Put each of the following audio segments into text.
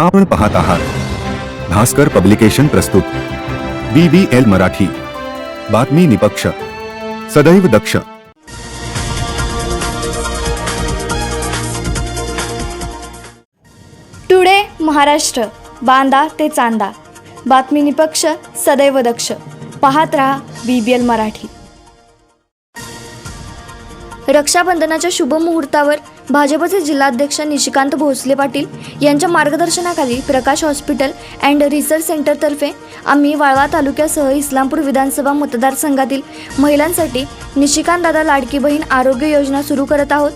आपण पाहत आहात. भास्कर पब्लिकेशन प्रस्तुत. B B L Marathi. बातमी निपक्ष. सदैव दक्ष. टुडे महाराष्ट्र बांदा ते चांदा. बातमी निपक्ष सदैव दक्ष. पाहत रहा बी बी एल मराठी. रक्षाबंधनाच्या शुभ मुहूर्तावर भाजपचे जिल्हाध्यक्ष निशिकांत भोसले पाटील यांच्या मार्गदर्शनाखाली प्रकाश हॉस्पिटल अँड रिसर्च सेंटरतर्फे आम्ही वाळवा तालुक्यासह इस्लामपूर विधानसभा मतदारसंघातील महिलांसाठी निशिकांतदादा लाडकी बहीण आरोग्य योजना सुरू करत आहोत.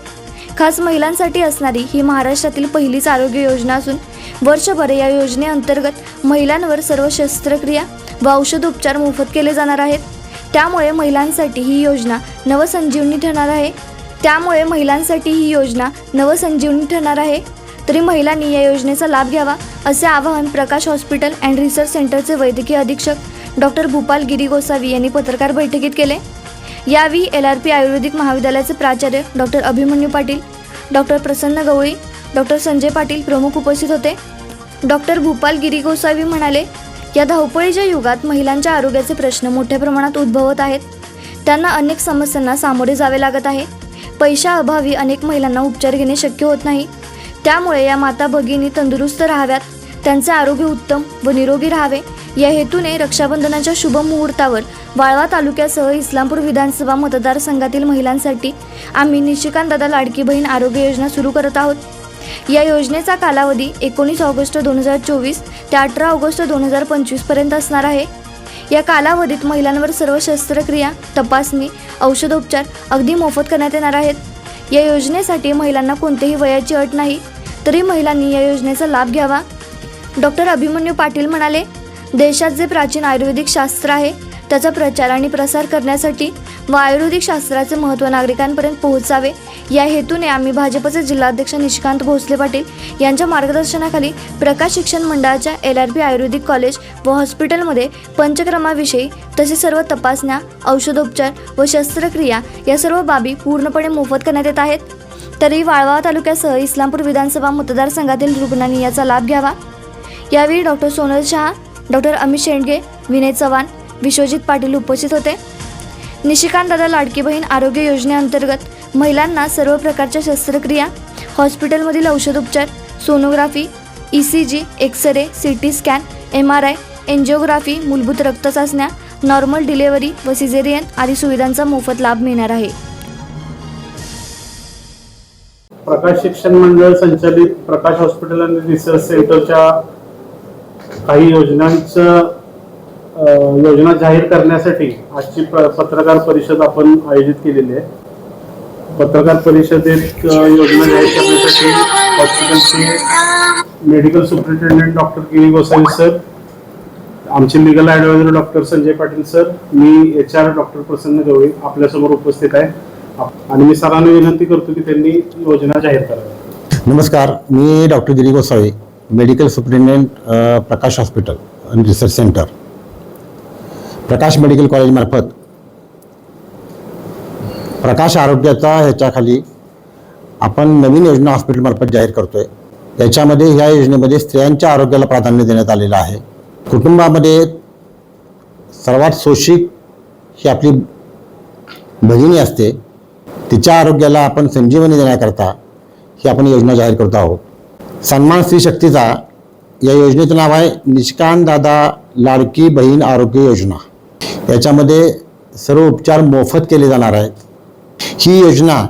खास महिलांसाठी असणारी ही महाराष्ट्रातील पहिलीच आरोग्य योजना असून वर्षभर या योजनेअंतर्गत महिलांवर सर्व शस्त्रक्रिया व औषधोपचार मोफत केले जाणार आहेत. त्यामुळे महिलांसाठी ही योजना नवसंजीवनी ठरणार आहे. त्यामुळे महिलांसाठी ही योजना नवसंजीवनी ठरणार आहे. तरी महिलांनी या योजनेचा लाभ घ्यावा असे आवाहन प्रकाश हॉस्पिटल अँड रिसर्च सेंटरचे वैद्यकीय अधीक्षक डॉक्टर भूपाल गिरी गोसावी यांनी पत्रकार बैठकीत केले. यावेळी एल आर पी आयुर्वेदिक महाविद्यालयाचे प्राचार्य doctor Abhimanyu Patil doctor Prasanna Gawali doctor Sanjay Patil प्रमुख उपस्थित होते. डॉक्टर भूपाल गिरी गोसावी म्हणाले या धावपळीच्या युगात महिलांच्या आरोग्याचे प्रश्न मोठ्या प्रमाणात उद्भवत आहेत. त्यांना अनेक समस्यांना सामोरे जावे लागत आहे. पैशाअभावी अनेक महिलांना उपचार घेणे शक्य होत नाही. त्यामुळे या माता भगिनी तंदुरुस्त राहाव्यात. त्यांचे आरोग्य उत्तम व निरोगी राहावे. या हेतूने रक्षाबंधनाच्या शुभ मुहूर्तावर वाळवा तालुक्यासह इस्लामपूर विधानसभा मतदारसंघातील महिलांसाठी आम्ही निशिकांत दादा लाडकी बहीण आरोग्य योजना सुरू करत आहोत. या योजनेचा कालावधी एकोणीस ऑगस्ट दोन हजार चोवीस ते अठरा ऑगस्ट दोन हजार पंचवीसपर्यंत असणार आहे. या कालावधीत महिलांवर सर्व शस्त्रक्रिया तपासणी औषधोपचार अगदी मोफत करण्यात येणार आहेत. या योजनेसाठी महिलांना कोणत्याही वयाची अट नाही तरी महिलांनी या योजनेचा लाभ घ्यावा. डॉक्टर अभिमन्यू पाटील म्हणाले देशात जे प्राचीन आयुर्वेदिक शास्त्र आहे त्याचा प्रचार आणि प्रसार करण्यासाठी व आयुर्वेदिक शास्त्राचे महत्त्व नागरिकांपर्यंत पोहोचावे. या हेतूने आम्ही भाजपचे जिल्हाध्यक्ष निशिकांत भोसले पाटील यांच्या मार्गदर्शनाखाली प्रकाश शिक्षण मंडळाच्या L R P Ayurvedic college व हॉस्पिटलमध्ये पंचक्रमाविषयी तसेच सर्व तपासण्या औषधोपचार व शस्त्रक्रिया या सर्व बाबी पूर्णपणे मोफत करण्यात येत आहेत. तरी वाळवा तालुक्यासह इस्लामपूर विधानसभा मतदारसंघातील रुग्णांनी याचा लाभ घ्यावा. यावेळी डॉक्टर सोनल शहा डॉक्टर अमित शेंडगे विनय चव्हाण विश्वजित पाटील उपस्थित होते. निशिकांत दादा लाडकी बहीण आरोग्य योजनेअंतर्गत महिलांना सर्व प्रकारच्या शस्त्रक्रिया हॉस्पिटलमधील औषधोपचार sonography E C G X ray C T scan M R I angiography मूलभूत रक्तचाचण्या नॉर्मल डिलेवरी व सिझेरियन आदी सुविधांचा मोफत लाभ मिळणार आहे. प्रकाश शिक्षण मंडळ संचालित प्रकाश हॉस्पिटल आणि रिसर्च सेंटरच्या काही योजनांचं योजना जाहीर करण्यासाठी आजची प- पत्रकार परिषद आपण आयोजित केलेली आहे. पत्रकार परिषदेत योजना जाहीर करण्यासाठी हॉस्पिटलचे medical superintendent doctor Giri Gosavi sir आमचे legal adviser doctor Sanjay Patil sir मी H R doctor Prasanna Gawali आपल्यासमोर उपस्थित आहे. आणि मी सरांना विनंती करतो की त्यांनी योजना जाहीर करावी. नमस्कार मी doctor Giri Gosavi medical superintendent Prakash hospital आणि रिसर्च सेंटर प्रकाश मेडिकल कॉलेजमार्फत प्रकाश आरोग्याचा ह्याच्याखाली आपण नवीन योजना हॉस्पिटलमार्फत जाहीर करतोय. याच्यामध्ये ह्या योजनेमध्ये स्त्रियांच्या आरोग्याला प्राधान्य देण्यात आलेलं आहे. कुटुंबामध्ये सर्वात शोषित ही आपली भगिनी असते तिच्या आरोग्याला आपण संजीवनी देण्याकरता ही आपण योजना जाहीर करतो आहोत. सन्मान स्त्री शक्तीचा या योजनेचं नाव आहे निष्कांत दादा लाडकी बहीण आरोग्य योजना. याच्यामध्ये सर्व उपचार मोफत केले जाणार आहेत. ही योजना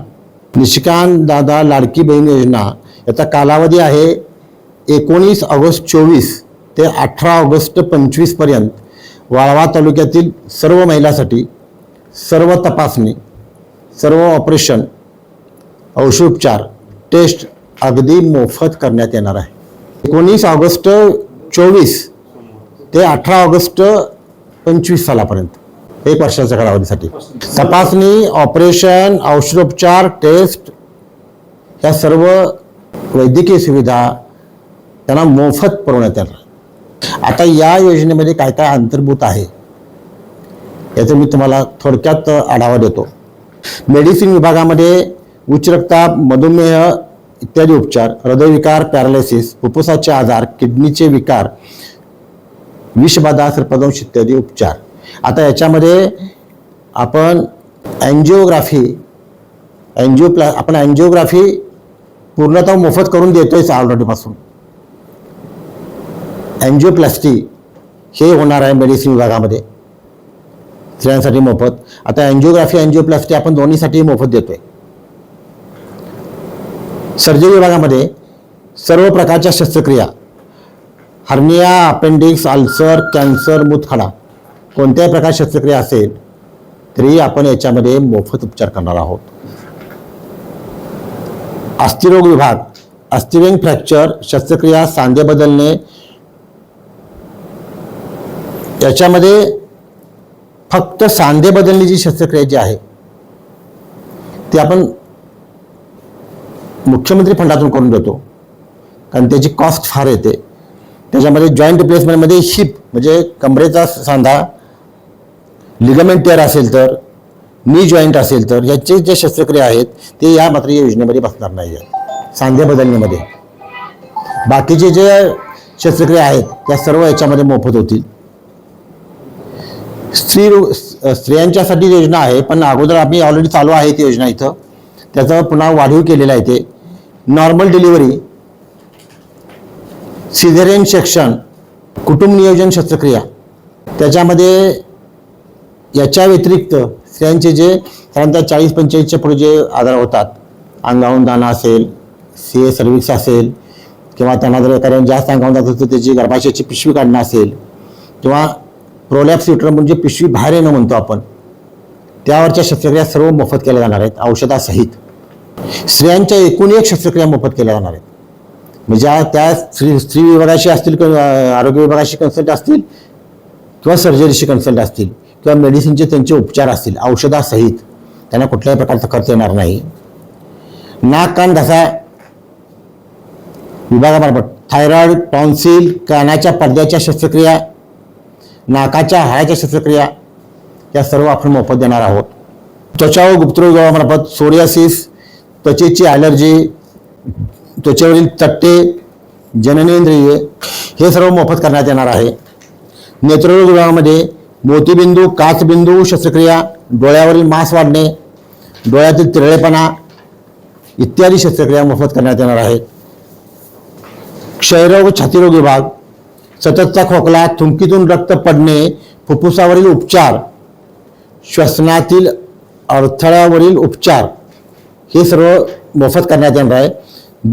निशिकांत दादा लाडकी बहीण योजना याचा कालावधी आहे एकोणीस ऑगस्ट चोवीस ते अठरा ऑगस्ट पंचवीसपर्यंत वाळवा तालुक्यातील सर्व महिलासाठी सर्व तपासणी सर्व ऑपरेशन औषधोपचार टेस्ट अगदी मोफत करण्यात येणार आहे. एकोणीस ऑगस्ट चोवीस ते अठरा ऑगस्ट पंचवीस सालापर्यंत एक वर्षाच्या कालावधीसाठी. तपासणी ऑपरेशन औषधोपचार टेस्ट या सर्व वैद्यकीय सुविधा त्यांना मोफत पुरवण्यात येणार. आता या योजनेमध्ये काय काय अंतर्भूत आहे याचा मी तुम्हाला थोडक्यात आढावा देतो. मेडिसिन विभागामध्ये उच्च रक्तदाब मधुमेह इत्यादी उपचार हृदयविकार पॅरालिसिस फुफ्फुसाचे आजार किडनीचे विकार विषबाधा सर्पदंश इत्यादी उपचार. आता याच्यामध्ये आपण अँजिओग्राफी अँजिओप्ला आपण अँजिओग्राफी पूर्णतः मोफत करून देतोयच ऑलरेडीपासून अँजिओप्लास्टी हे होणार आहे मेडिसिन विभागामध्ये. स्त्रियांसाठी मोफत. आता अँजिओग्राफी अँजिओप्लास्टी आपण दोन्हीसाठी मोफत देतोय. सर्जरी विभागामध्ये सर्व प्रकारच्या शस्त्रक्रिया हर्निया अपेंडिक्स अल्सर कॅन्सर मुतखडा कोणत्याही प्रकार शस्त्रक्रिया असेल तरी आपण याच्यामध्ये मोफत उपचार करणार आहोत. अस्थिरोग विभाग अस्थिरिंग फ्रॅक्चर शस्त्रक्रिया सांधे बदलणे याच्यामध्ये फक्त सांधे बदलण्याची शस्त्रक्रिया जी आहे ती आपण मुख्यमंत्री फंडातून करून देतो. कारण त्याची कॉस्ट फार येते. त्याच्यामध्ये जॉईंट रिप्लेसमेंटमध्ये शिप म्हणजे कमरेचा सांधा लिगमेंट टेअर असेल तर नी जॉईंट असेल तर याचे जे शस्त्रक्रिया आहेत ते या मात्र या योजनेमध्ये बसणार नाही आहेत. सांधे बदलण्यामध्ये. बाकीचे जे शस्त्रक्रिया आहेत त्या सर्व याच्यामध्ये मोफत होतील. स्त्री स्त्रियांच्यासाठी योजना आहे पण अगोदर आम्ही ऑलरेडी चालू आहे ती योजना इथं. त्याचा पुन्हा वाढीव केलेला आहे ते. नॉर्मल डिलिव्हरी सिझेरियन सेक्शन कुटुंब नियोजन शस्त्रक्रिया. त्याच्यामध्ये याच्या व्यतिरिक्त स्त्रियांचे जे साधारणतः चाळीस पंचेचाळीसच्या पुढे जे आजार होतात अंगावून दाना असेल सी ए सर्विक्स असेल किंवा त्यांना जर एखाद्या जास्त अंगावून जात असेल तर त्याची गर्भाशयाची पिशवी काढणं असेल किंवा प्रोलॅप्स युटर म्हणजे पिशवी बाहेर येणं म्हणतो आपण त्यावरच्या शस्त्रक्रिया सर्व मोफत केल्या जाणार आहेत औषधासहित. स्त्रियांच्या एकूण एक शस्त्रक्रिया मोफत केल्या जाणार आहेत. म्हणजे त्या स्त्री स्त्री विभागाशी असतील किंवा आरोग्य विभागाशी कन्सल्ट असतील किंवा सर्जरीशी कन्सल्ट असतील किंवा मेडिसिनचे त्यांचे उपचार असतील औषधासहित त्यांना कुठल्याही प्रकारचा खर्च येणार नाही. नाक कान घसा विभागामार्फत थायरॉइड टॉन्सिल कानाच्या पडद्याच्या शस्त्रक्रिया नाकाच्या हाळ्याच्या शस्त्रक्रिया या सर्व आपण मोफत देणार आहोत. त्वचा व गुप्तरोगामार्फत विभागामार्फत सोरियासिस त्वचेची ॲलर्जी त्वचेवरील चट्टे जननेंद्रिये हे सर्व मोफत करण्यात येणार आहे. नेत्ररोग विभागामध्ये मोतीबिंदू काचबिंदू शस्त्रक्रिया डोळ्यावरील मांस वाढणे डोळ्यातील तिरळेपणा इत्यादी शस्त्रक्रिया मोफत करण्यात येणार आहे. क्षयरोग छातीरोग विभाग सततचा खोकला थुंकीतून रक्त पडणे फुफ्फुसावरील उपचार श्वसनातील अडथळ्यावरील उपचार हे सर्व मोफत करण्यात येणार आहे.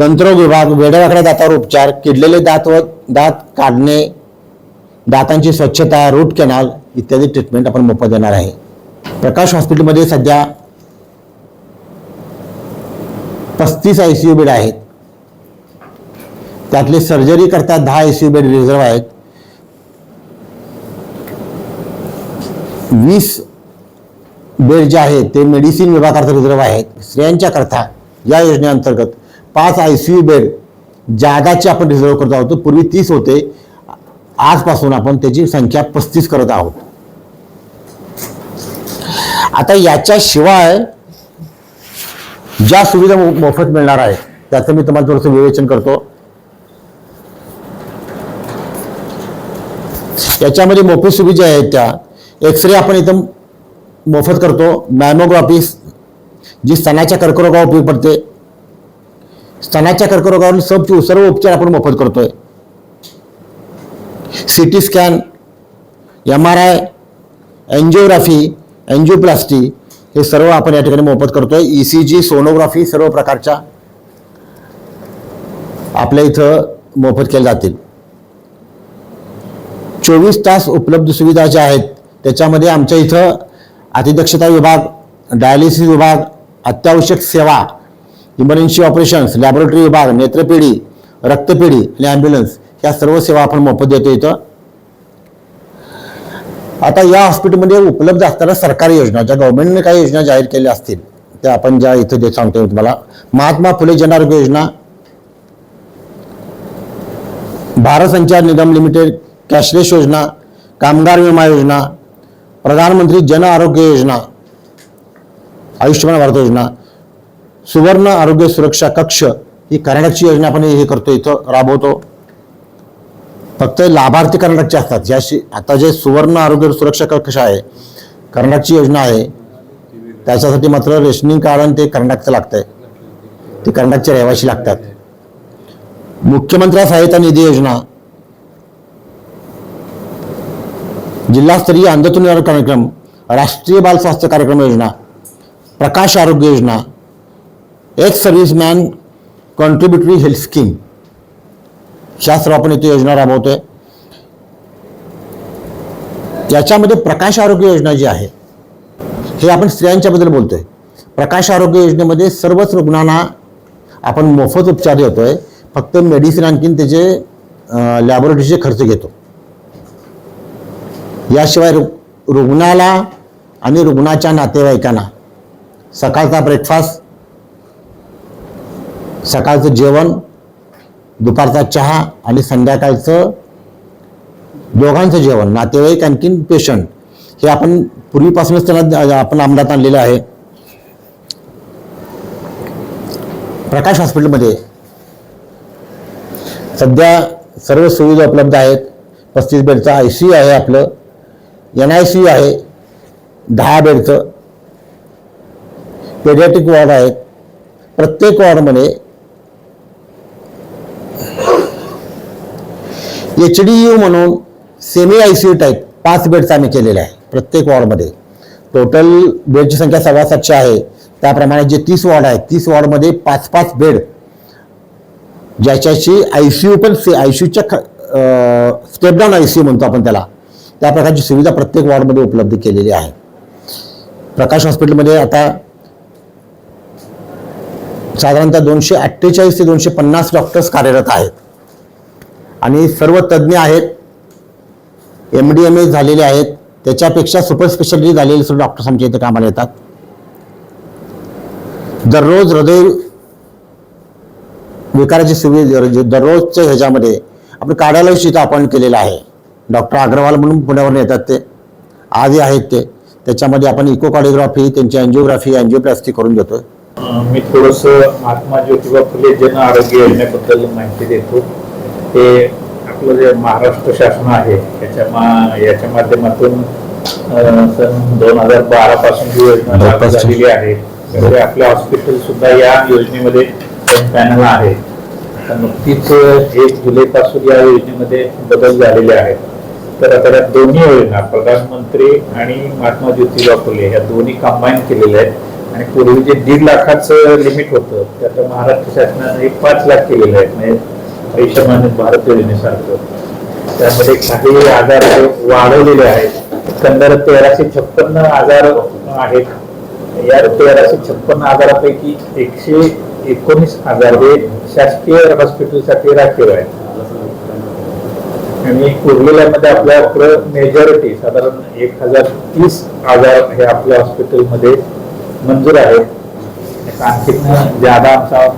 दंतरोग विभाग वेड्यावाकड्या दातावर उपचार किडलेले दात व दात काढणे दातांची स्वच्छता रूट कॅनाल इत्यादी ट्रीटमेंट आपण मोफत देणार आहे. प्रकाश हॉस्पिटलमध्ये सध्या पस्तीस आय सी यू बेड आहेत. त्यातले सर्जरी करता दहा I C U bed reserve आहेत. वीस बेड जे आहेत ते मेडिसिन विभागाकरता रिझर्व आहेत. स्त्रियांच्या करता या योजनेअंतर्गत पाच आय सी यू बेड जागाचे आपण रिझर्व करत आहोत. पूर्वी तीस होते. आजपासून आपण त्याची संख्या पस्तीस करत आहोत. आता याच्याशिवाय ज्या सुविधा मोफत मिळणार आहेत त्याचं मी तुम्हाला थोडंसं विवेचन करतो. याच्यामध्ये मोफत सुविधा आहेत त्या एक्स रे आपण इथं मोफत करतो. मॅमोग्राफी जी स्तनाच्या कर्करोगावर उपयोग पडते स्तनाच्या कर्करोगावर सब सर्व उपचार आपण मोफत करतोय. C T scan M R I angiography angioplasty हे सर्व आपण या ठिकाणी मोफत करतोय. ई सी जी सोनोग्राफी सर्व प्रकारच्या आपल्या इथं मोफत केल्या जातील. चोवीस तास उपलब्ध सुविधा ज्या आहेत त्याच्यामध्ये आमच्या इथं अतिदक्षता विभाग डायलिसिस विभाग अत्यावश्यक सेवा इमर्जन्सी ऑपरेशन्स लॅबोरेटरी विभाग नेत्रपेढी रक्तपेढी आणि ॲम्ब्युलन्स या सर्व सेवा आपण मोफत देतो इथं. आता या हॉस्पिटलमध्ये उपलब्ध असणाऱ्या सरकारी योजना ज्या गव्हर्नमेंटने काही योजना जाहीर केल्या असतील त्या आपण ज्या इथं देत सांगतो तुम्हाला. महात्मा फुले जन आरोग्य योजना भारत संचार निगम लिमिटेड कॅशलेस योजना कामगार विमा योजना प्रधानमंत्री जन आरोग्य योजना आयुष्यमान भारत योजना सुवर्ण आरोग्य सुरक्षा कक्ष ही कर्नाटकची योजना आपण हे करतो इथं राबवतो. फक्त लाभार्थी कर्नाटकचे असतात. ज्याशी आता जे सुवर्ण आरोग्य सुरक्षा कक्ष आहे कर्नाटकची योजना आहे त्याच्यासाठी मात्र रेशनिंग कार्ड आणि ते कर्नाटकचं लागतंय. ते कर्नाटकचे रहिवासी लागतात. मुख्यमंत्री सहायता निधी योजना. जिल्हास्तरीय अंधत्व निवारण कार्यक्रम राष्ट्रीय बाल स्वास्थ्य कार्यक्रम योजना प्रकाश आरोग्य योजना ex serviceman contributory health scheme शास्त्र आपण इथे योजना राबवतोय. याच्यामध्ये प्रकाश आरोग्य योजना जी आहे हे आपण स्त्रियांच्याबद्दल बोलतोय. प्रकाश आरोग्य योजनेमध्ये सर्वच रुग्णांना आपण मोफत उपचार देतोय. फक्त मेडिसिन आणखीन त्याचे लॅबोरेटरीचे खर्च घेतो. याशिवाय रु रुग्णाला आणि रुग्णाच्या नातेवाईकांना सकाळचा ब्रेकफास्ट सकाळचं जेवण दुपारचा चहा आणि संध्याकाळचं दोघांचं जेवण नातेवाईक आणखीन पेशंट हे आपण पूर्वीपासूनच त्यांना आपण अंमलात आणलेलं आहे. प्रकाश हॉस्पिटलमध्ये सध्या सर्व सुविधा उपलब्ध आहेत. पस्तीस बेडचं आय सी आहे आपलं. एन आय सी आहे. दहा बेडचं. पेडियाटिक वॉर्ड आहेत. प्रत्येक वॉर्डमध्ये एच डी यू म्हणून semi I C U type पाच बेडचा आम्ही केलेला आहे प्रत्येक वॉर्डमध्ये टोटल बेडची संख्या सव्वा सातशे आहे. त्याप्रमाणे जे तीस वॉर्ड आहेत तीस वॉर्डमध्ये पाच पाच बेड ज्याच्याशी आय सी यू पण से I C यूच्या step down I C U म्हणतो आपण त्याला. त्या प्रकारची सुविधा प्रत्येक वॉर्डमध्ये उपलब्ध केलेली आहे. प्रकाश हॉस्पिटलमध्ये आता साधारणतः दोनशे अठ्ठेचाळीस ते दोनशे पन्नास डॉक्टर्स कार्यरत आहेत. आणि सर्व तज्ज्ञ आहेत एम डी एम ए झालेले आहेत त्याच्यापेक्षा सुपर स्पेशालिटी झालेले सर्व डॉक्टर्स आमच्या इथे कामाला येतात. दररोज हृदय विकाराची सुविधा दररोजच्या ह्याच्यामध्ये आपण कार्डिओलॉजिस्ट इथं अपॉइंट केलेलं आहे. डॉक्टर अग्रवाल म्हणून पुण्यावरून येतात ते. आजही आहेत ते. त्याच्यामध्ये आपण इकोकार्डिओग्राफी त्यांची अँजिओग्राफी अँजिओप्लास्टी करून देतो मी थोडस महात्मा ज्योतिबा फुले जन आरोग्य योजनेबद्दल माहिती देतो. ते आपलं जे महाराष्ट्र शासन आहे याच्या मा याच्या माध्यमातून सन दोन हजार बारा पासून ही योजना लागू. झालेली आहे त्यामुळे आपल्या हॉस्पिटल सुद्धा या योजनेमध्ये पॅनल आहे. नुकतीच एक जुलै पासून या योजनेमध्ये बदल झालेले आहेत. तर आता या दोन्ही योजना प्रधानमंत्री आणि महात्मा ज्योतिबा फुले या दोन्ही कंबाईन केलेल्या आहेत. आणि पूर्वी जे दीड लाखाचं लिमिट होतं ते आता महाराष्ट्र शासनाने पाच लाख केलेलं आहे म्हणजे आयुष्यमान भारत योजनेसारखं. त्यामध्ये काही आजार वाढवलेले आहेत. एकंदर तेराशे छप्पन्न आजार आहेत. या तेराशे छप्पन्न आजारापैकी एकशे एकोणीस आजार हे शासकीय हॉस्पिटलसाठी राखीव आहेत. आणि उरलेल्यामध्ये प्र मेजॉरिटी साधारण एक हजार तीस आजार हे आपल्या हॉस्पिटलमध्ये मंजूर आहेत. आणखी ज्यादा आमचा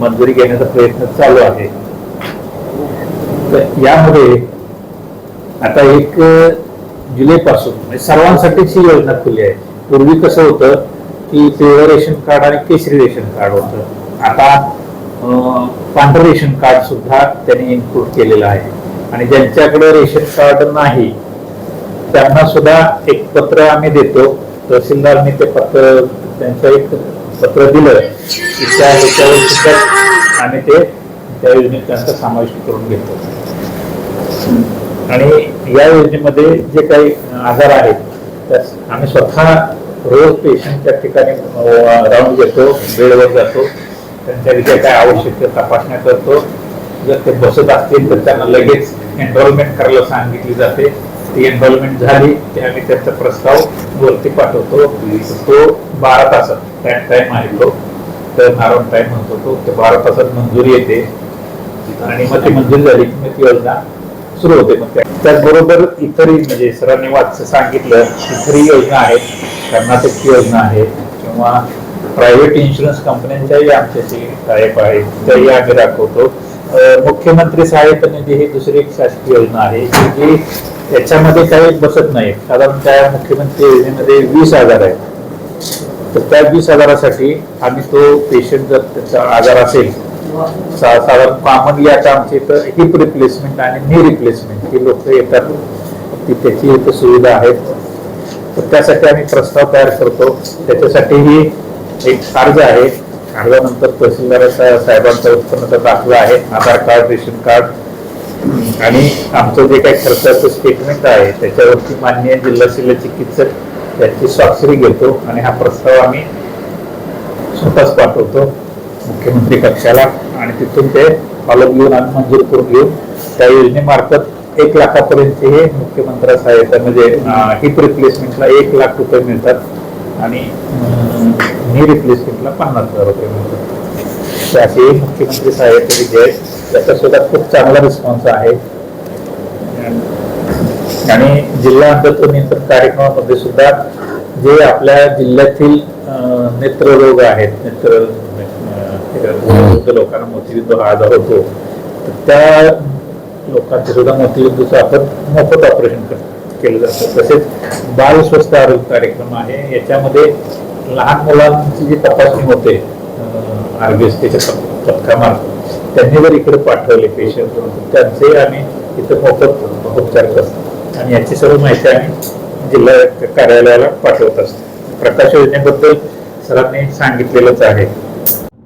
मंजुरी घेण्याचा प्रयत्न चालू आहे. तर यामध्ये आता एक जुलै पासून म्हणजे सर्वांसाठीच ही योजना खुली आहे. पूर्वी कसं होतं की पिवळं रेशन कार्ड आणि केशरी रेशन कार्ड होतं. आता पांढरं रेशन कार्ड सुद्धा त्यांनी इन्क्लूड केलेलं आहे. आणि ज्यांच्याकडे रेशन कार्ड नाही त्यांना सुद्धा एक पत्र आम्ही देतो. तहसीलदारने ते पत्र त्यांचं एक पत्र दिलं. की त्या ह्याच्यावर सुद्धा आम्ही ते त्या योजनेत त्यांचा समावेश करून घेतो आणि या योजनेमध्ये जे काही आजार आहेत त्यास आम्ही स्वतः रोज पेशंटच्या ठिकाणी राऊंड घेतो बेडवर जातो त्यांच्या जे काय आवश्यक तपासण्या करतो. जर ते बसत असतील तर त्यांना लगेच एनरोलमेंट करायला सांगितली जाते. ती एनरोलमेंट झाली ते आम्ही त्याचा प्रस्ताव वरती पाठवतो. तो बारा तासात टाइम टाइम आहे तो. तर नारायण टाइम म्हणतो तो. ते बारा तासात मंजुरी येते. आणि मग ती मंजूर झाली की ती योजना सुरू होते. मग त्या- त्याचबरोबर इतरही म्हणजे सरांनी वाच सांगितलं इतरही योजना आहेत. कर्नाटकची योजना आहे किंवा प्रायव्हेट इन्शुरन्स कंपन्यांच्याही आमच्याशी टायप आहेत त्याही आम्ही दाखवतो. मुख्यमंत्री सहाय्यता निधी ही दुसरी एक शासकीय योजना आहे की जी त्याच्यामध्ये काही बसत नाही. साधारण त्या मुख्यमंत्री योजनेमध्ये वीस हजार आहेत. तर त्या वीस हजारासाठी आम्ही तो पेशंट जर त्याचा आजार असेल साधारण कॉमनली आता आमच्या इथं हिप रिप्लेसमेंट आणि नी रिप्लेसमेंट ही लोक येतात. ती त्याची इथं सुविधा आहेत. तर त्यासाठी आम्ही प्रस्ताव तयार करतो. त्याच्यासाठीही एक अर्ज आहे. अर्जानंतर तहसीलदार साहेबांचा उत्पन्नाचा दाखला आहे. Aadhaar card ration card. आणि आमचं जे काही खर्चाचं स्टेटमेंट आहे. त्याच्यावरती मान्य जिल्हा शल्य चिकित्सक याची स्वाक्षरी घेतो. आणि हा प्रस्ताव आम्ही स्वतःच पाठवतो. मुख्यमंत्री कक्षाला आणि तिथून ते पालक घेऊन आणि मंजूर करून घेऊन त्या योजनेमार्फत एक लाखापर्यंत हे मुख्यमंत्री सहाय्यता म्हणजे हिप रिप्लेसमेंटला एक लाख रुपये मिळतात आणि नी रिप्लेसमेंटला पन्नास हजार रुपये मिळतात. असे मुख्यमंत्री सहाय्यता निधी आहे त्याचा सुद्धा खूप चांगला रिस्पॉन्स आहे. आणि जिल्हा अंधत्व नियंत्रण कार्यक्रमामध्ये सुद्धा जे आपल्या जिल्ह्यातील नेत्ररोग आहेत नेत्र वृद्ध लोकांना मोतीबिंदू हा आजार होतो. तर त्या लोकांचे सुद्धा मोतीबिंदूचं आपण मोफत ऑपरेशन केलं जातं. तसेच बाल स्वस्थ आरोग्य कार्यक्रम आहे. याच्यामध्ये लहान मुलांची जी तपासणी होते आरोग्यच्या पथकामार्फत त्यांनी जर इकडे पाठवले पेशंट त्यांचे आम्ही इथं मोफत उपचार करतो आणि याची सर्व माहिती आम्ही जिल्हा कार्यालयाला पाठवत असतो. प्रकाश योजनेबद्दल सरांनी सांगितलेलंच आहे.